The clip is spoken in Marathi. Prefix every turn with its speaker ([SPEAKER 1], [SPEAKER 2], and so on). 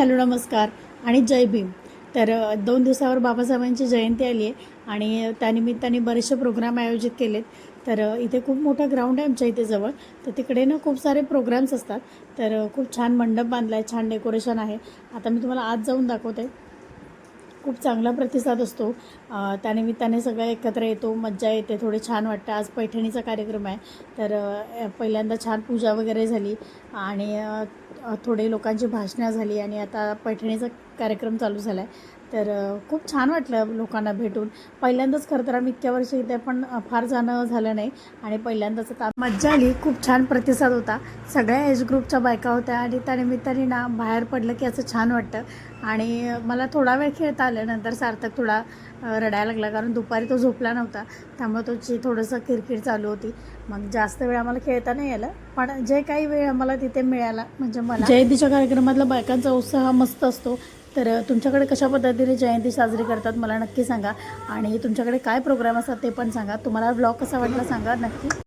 [SPEAKER 1] हॅलो नमस्कार आणि जय भीम. तर दोन दिवसावर बाबासाहेबांची जयंती आली आहे आणि त्यानिमित्ताने बरेचसे प्रोग्राम आयोजित केलेत. तर इथे खूप मोठं ग्राउंड आहे आमच्या इथे जवळ. तर तिकडे ना खूप सारे प्रोग्राम्स असतात. तर खूप छान मंडप बांधला आहे छान डेकोरेशन आहे. आता मी तुम्हाला आज जाऊन दाखवते. खूप चांगला प्रतिसाद असतो. त्यानिमित्ताने सगळं एकत्र येतो मज्जा येते थोडे छान वाटतं. आज पैठणीचा कार्यक्रम आहे तर पहिल्यांदा छान पूजा वगैरे झाली आणि थोडे लोकांची भाषणं झाली आणि आता पैठणीचा कार्यक्रम चालू झाला आहे तर खूप छान वाटलं लोकांना भेटून. पहिल्यांदाच खरं तर आम्ही इतक्या वर्ष इथे पण फार जाणं झालं नाही. आणि पहिल्यांदाच आता मज्जा आली. खूप छान प्रतिसाद होता. सगळ्या एज ग्रुपच्या बायका होत्या आणि त्यानिमित्ताने ना बाहेर पडलं की असं छान वाटतं. आणि मला थोडा वेळ खेळता आलं. नंतर सार्थक थोडा रडायला लागला. कारण दुपारी तो झोपला नव्हता. त्यामुळे तोची थोडंसं किरकिर चालू होती. मग जास्त वेळ आम्हाला खेळता नाही आलं. पण जे काही वेळ आम्हाला तिथे मिळाला म्हणजे मला जयंतीच्या कार्यक्रमातला बायकांचा उत्साह मस्त असतो. तर तुमच्याकडे कशा पद्धतीने जयंती साजरी करतात मला नक्की सांगा. आणि तुमच्याकडे काय प्रोग्राम असतात ते पण सांगा. तुम्हाला ब्लॉग कसा वाटला सांगा नक्की.